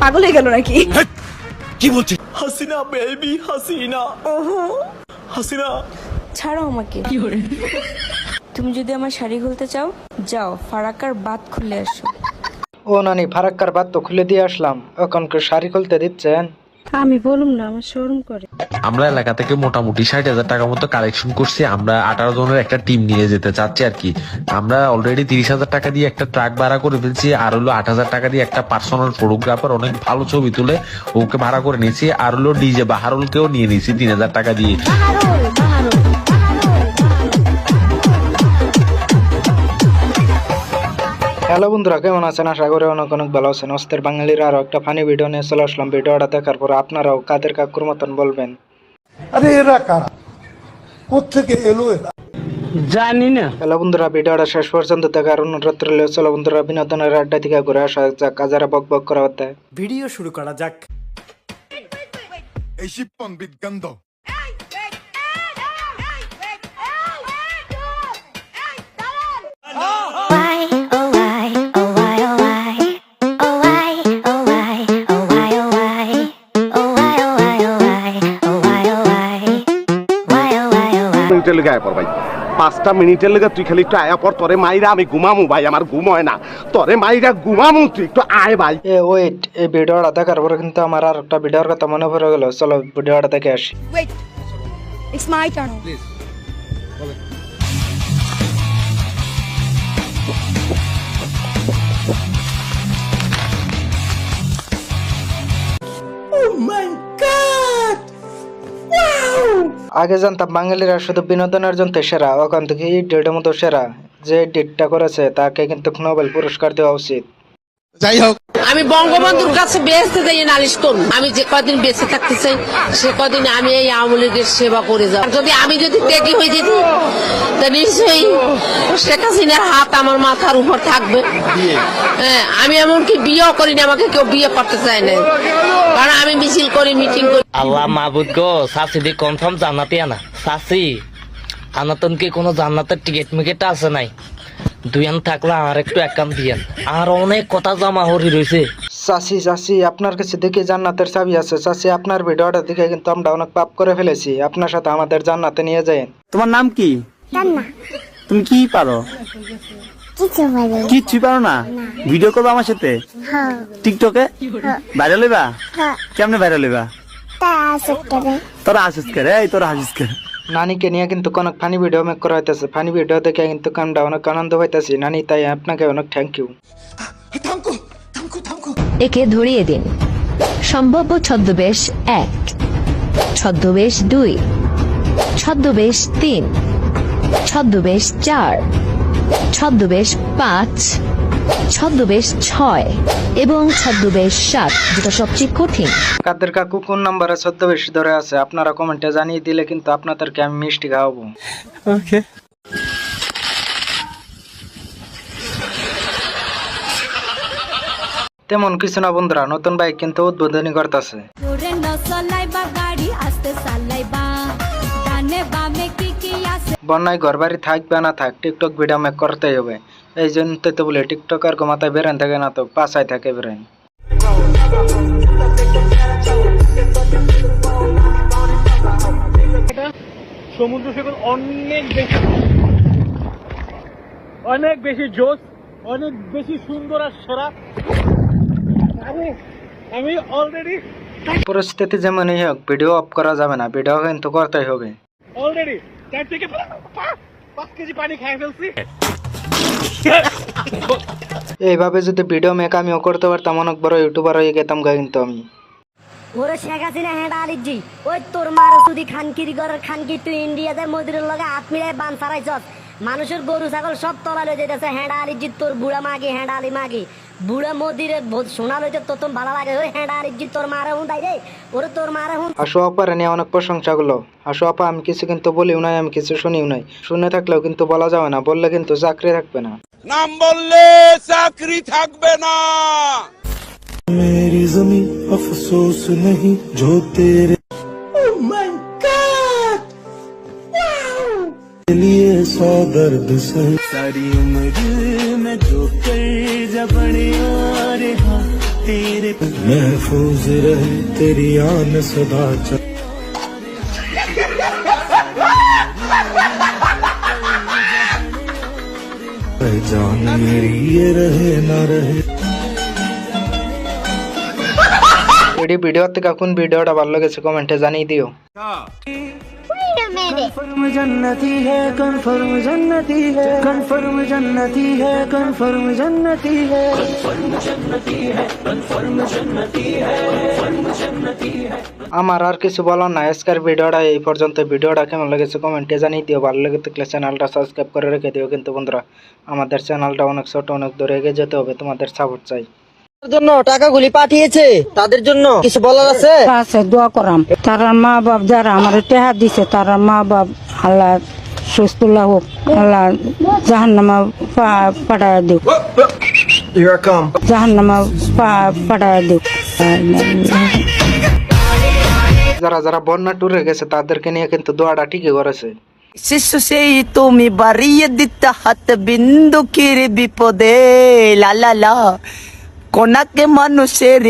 পাগল হয়ে গেল নাকি? হাসিনা বেবি হাসিনা। হাসিনা। ছাড়ো আমাকে। তুমি যদি আমার শাড়ি খুলতে চাও যাও ফারাক্কার বাদ খুলে আসো। ও নানি ফারাক্কার বাদ তো খুলে দিয়ে আসলাম। এখন কেউ শাড়ি খুলতে দিচ্ছেন? আমি বলুম না আমার শোরুম করে। আমরা এলাকা থেকে মোটামুটি ষাট হাজার টাকার মতো কালেকশন করছি আমরা আঠারো জনের একটা টিম নিয়ে যেতে চাচ্ছি আর কি। আমরা অলরেডি তিরিশ হাজার টাকা দিয়ে একটা ট্রাক ভাড়া করে ফেলছি আর হলো আট হাজার টাকা দিয়ে একটা পার্সোনাল ফটোগ্রাফার অনেক ভালো ছবি তুলে ওকে ভাড়া করে নিয়েছি আর হলো ডিজে বাহারুলকেও নিয়ে নিয়েছি তিন হাজার টাকা দিয়ে। হ্যালো বন্ধুরা কেমন আছেন? আশা করি অনেক অনেক ভালো আছেন। অস্তের বাঙালির আরও একটা ফানি ভিডিও নিয়ে চলে আসলাম। ভিডিওটা দেখার পর আপনারাও কাদের কাকুর মতন বলবেন? আরে এরা কারা? কোথেকে এলো এরা? জানি না। হ্যালো বন্ধুরা ভিডিওটা শেষ পর্যন্ত দেখার অনুরোধ রইল। চলো বন্ধুরা বিনোদনের আড্ডা থেকে ঘুরে আসা যাক কাজারা বক বক করা হতে ভিডিও শুরু করা যাক। এই শিপন বিদ্গন্ধ মিনিটের লেগে আয়া পর ভাই। পাঁচটা মিনিটের লেগে তুই খালি একটু আয়া পর তোরে মাইরা আমি ঘুমামু ভাই আমার ঘুম হয় না। তোরে মাইরা ঘুমামু তুই একটু আয় ভাই। এ ওয়েট এই ভিডিওটা দেখার পরে কিন্তু আমার আর একটা ভিডিওর কথা মনে পড়ে গেল। চলো ভিডিওটা দেখে আসি। ওয়েট ইটস মাই টার্ন আগে জানতাম বাঙালিরা শুধু বিনোদনের জন্য সেরা, ওখান থেকে এই ডেটের মতো সেরা যে ডেটটা করেছে, তাকে কিন্তু নোবেল পুরস্কার দেওয়া উচিত। যাই হোক আমি বঙ্গবন্ধুর কাছে বেঁচতে যাই নালিশ করুন আমি যে কদিন বেঁচে থাকতে চাই সে কদিন আমি এই আওয়ামী লীগের সেবা করে যাব। যদি আমি যদি ত্যাগী হয়ে যেতি তা নিশ্চয়ই শেখ হাসিনার হাত আমার মাথার উপর থাকবে। হ্যাঁ আমি এমনকি বিয়েও করিনি আমাকে কেউ বিয়ে করতে চায় না কারণ আমি মিছিল করি মিটিং করি। আল্লাহ মাহবুদ গো সাসি দি কনফার্ম জান্নাতি আনা। সাসি আনাতন কি কোনো জান্নাতের টিকিট মিকেট আছে নাই? দুইয়ান থাকলে আর একটু একাম দিয়ান। আর অনেক কথা জমা হরি রয়েছে চাষি চাষি আপনার কাছে দেখে জান্নাতের চাবি আছে। চাষি আপনার ভিডিওটা দেখে কিন্তু আমরা অনেক পাপ করে ফেলেছি। আপনার সাথে আমাদের জান্নাতে নিয়ে যাই তোমার নাম কি? তুমি কি পারো? কিচ্ছুই পারো না। ভিডিও করব আমার সাথে? হ্যাঁ। টিকটকে ভাইরাল হইবা? হ্যাঁ। কেমনে ভাইরাল হইবা? তোরা হাসিস করে এই তোরা হাসিস করে নানিকে নিয়ে কিন্তু অনেক ফানি ভিডিও মেক করা হইতেছে। ফানি ভিডিও দেখে কিন্তু আমরা অনেক আনন্দ হইতেছি নানি তাই আপনাকে অনেক থ্যাংক ইউ একে ধরিয়ে দিন। সম্ভাব্য ছদ্মবেশ এক ছদ্মবেশ দুই ছদ্মবেশ তিন ছদ্মবেশ চার ছদ্মবেশ পাঁচ ছদ্মবেশ ছয় এবং ছদ্মবেশ সাত যেটা সবচেয়ে কঠিন। কাদের কাকু কোন নাম্বারে সদ্য বেশি ধরে আছে? আপনারা কমেন্টে জানিয়ে দিলে কিন্তু আপনাদেরকে আমি মিষ্টি খাওয়াবো। ওকে। তেমন কিছু না বন্ধুরা নতুন বাইক কিন্তু উদ্বোধনী করতেছে। বন্যায় ঘর বাড়ি থাকবে না থাক টিকটক ভিডিও মেক করতেই হবে। এই জন্য তো বলে টিকটকার মাথায় বেরেন থাকে না তো পাশায় থাকে বেরেন। সমুদ্র সৈকত অনেক বেশি। অনেক বেশি জোস অনেক বেশি সুন্দর আর সেরা। আমি আমি অলরেডি পরিস্থিতি যেমনই হোক ভিডিও অফ করা যাবে না ভিডিও কিন্তু করতেই হবে। অলরেডি চার থেকে পাঁচ কেজি পানি খেয়ে ফেলছি। এইভাবে যদি ভিডিও মেক আমিও করতে পারতাম অনেক বড় ইউটিউবার হয়ে গেতাম গা কিন্তু আমি। ওরে শেখ হাসিনা হ্যাঁ আলিজি ওই তোর মার সুদি খানকিরি ঘরের খানকি তুই ইন্ডিয়াতে মদিরের লগে হাত মিলাই বান সারাইছস। মানুষের গরু ছাগল সব তলা লই যেতেছে হ্যাঁ আলিজি তোর বুড়া মাগি হ্যাঁ আলি মাগি। বুড়া মদিরে বহুত সোনা লইতে তোর তো ভালো লাগে ওই হ্যাঁ আলিজি তোর মারে হুন তাই রে ওরে তোর মারে হুন হাসু আপার নিয়ে অনেক প্রশংসা গুলো হাসু আপা আমি কিছু কিন্তু বলিও নাই আমি কিছু শুনিও নাই শুনে থাকলেও কিন্তু বলা যাবে না বললে কিন্তু চাকরি থাকবে না নাম বললে চাকরি থাকবে না मेरी जमी अफसोस नहीं जो तेरे सौ दर्द से सारी उम्र में जो कर जबड़िया रे हाँ महफूज रहे तेरी आन सदा चल जान मेरी ये रहे ना रहे এডি ভিডিও থেকে কোন ভিডিওটা ভালো লেগেছে কমেন্টে জানিয়ে দিও আমার আর কিছু বলার নাই। আজকের ভিডিওটা এই পর্যন্ত। ভিডিওটা কেমন লেগেছে কমেন্টে জানিয়ে দিও। ভালো লেগে থাকলে চ্যানেলটা সাবস্ক্রাইব করে রেখে দিও। কিন্তু বন্ধুরা আমাদের চ্যানেলটা অনেক ছোট অনেক দূরে এগিয়ে যেতে হবে। তোমাদের সাপোর্ট চাই। জন্য টাকাগুলি পাঠিয়েছে। তাদের জন্য কিছু বলার আছে? আছে দোয়া করাম। তার মা বাপ যারা আমার টেহা দিছে তার মা বাপ আল্লাহ সুস্থুল্লাহ হোক আল্লাহ জাহান্নামা পাঠায় দিক। জাহান্নামা পাঠায় দিক। যারা যারা বন্যা ট্যুরে গেছে তাদেরকে নিয়ে কিন্তু দোয়াটা ঠিকই করেছে। শিশু সেই তুমি বাড়িয়ে দিতে হাত বিন্দু কির বিপদে লা লা লা। কোনাকে মানুষের